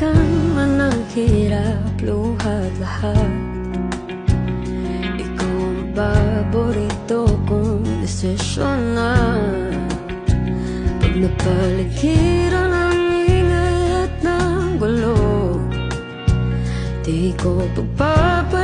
ka man ang hirap Luhat lahat. Ikaw ang paborito kong desisyonan Pag napaligiran ang ingay at ng gulo Di ko pagpapalit